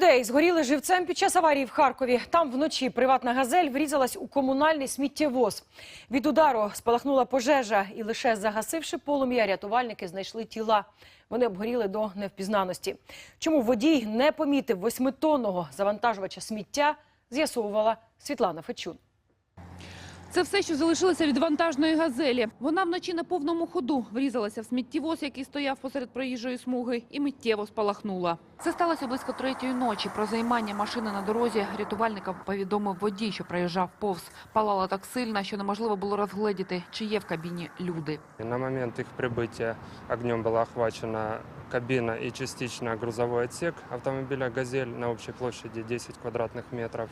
людей згоріли живцем під час аварії в Харкові. Там вночі приватна газель врізалась у комунальний сміттєвоз. Від удару спалахнула пожежа, і лише загасивши полум'я, рятувальники знайшли тіла. Вони обгоріли до невпізнаності. Чому водій не помітив восьмитонного завантажувача сміття, з'ясовувала Світлана Фечун. Це все, що залишилося від вантажної газелі. Вона вночі на повному ходу врізалася в сміттєвоз, який стояв посеред проїжджої смуги, і миттєво спалахнула. Це сталося близько третьої ночі. Про займання машини на дорозі рятувальникам повідомив водій, що проїжджав повз. Палала так сильно, що неможливо було розгледіти, чи є в кабіні люди. На момент их прибытия огнем была охвачена кабина и частично грузовой отсек автомобиля «Газель» на общей площади 10 квадратных метров.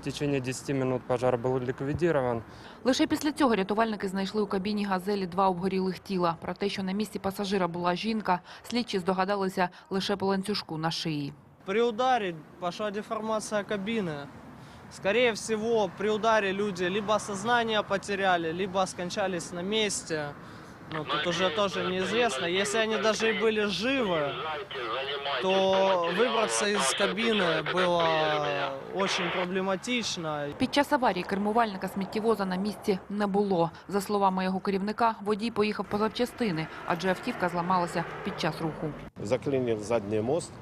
В течение 10 минут пожар был ликвидирован. Лише після цього рятувальники знайшли у кабіні газелі два обгорілих тіла. Про те, що на місці пасажира була жінка, слідчі здогадалися лише по ланцюжку на шиї. При ударі пішла деформація кабіни. Скорее всего, при ударе люди либо сознание потеряли, либо скончались на месте. Ну, тут уже тоже неизвестно. Если они даже и были живы, то выбраться из кабины было очень проблематично. Під час аварії кермувальника сміттєвоза на місці не було. За словами його керівника, водій поїхав по запчастини, адже автівка зламалася під час руху. заклинил задний мост,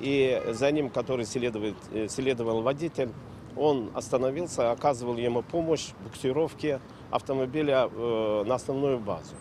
и за ним, который следует, э, следовал водитель, он остановился, оказывал ему помощь в буксировке автомобиля э, на основную базу.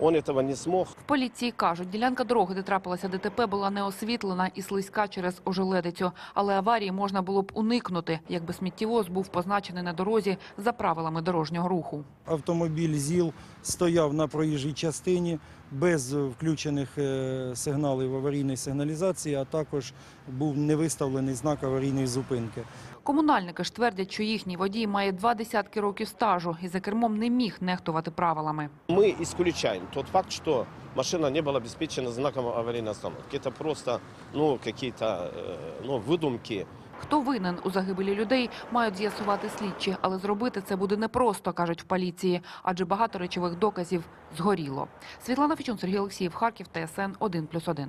Он этого не смог, В поліції кажуть, ділянка дороги, де трапилася ДТП, була не освітлена і слизька через ожеледицю. Але аварії можна було б уникнути, якби сміттєвоз був позначений на дорозі за правилами дорожнього руху. Автомобіль ЗІЛ стояв на проїжджій частині без включених е, сигналів аварійної сигналізації, а також був не виставлений знак аварійної зупинки. Комунальники ж твердять, що їхній водій має два десятки років стажу і за кермом не міг нехтувати правилами. мы исключаем тот факт, что машина не была обеспечена знаком аварийной остановки. Это просто ну, какие-то э, ну, выдумки. Хто винен у загибелі людей, мають з'ясувати слідчі, але зробити це буде непросто, кажуть в поліції, адже багато речових доказів згоріло. Світлана Фічун, Сергій Олексіїв, Харків, ТСН 1+,1.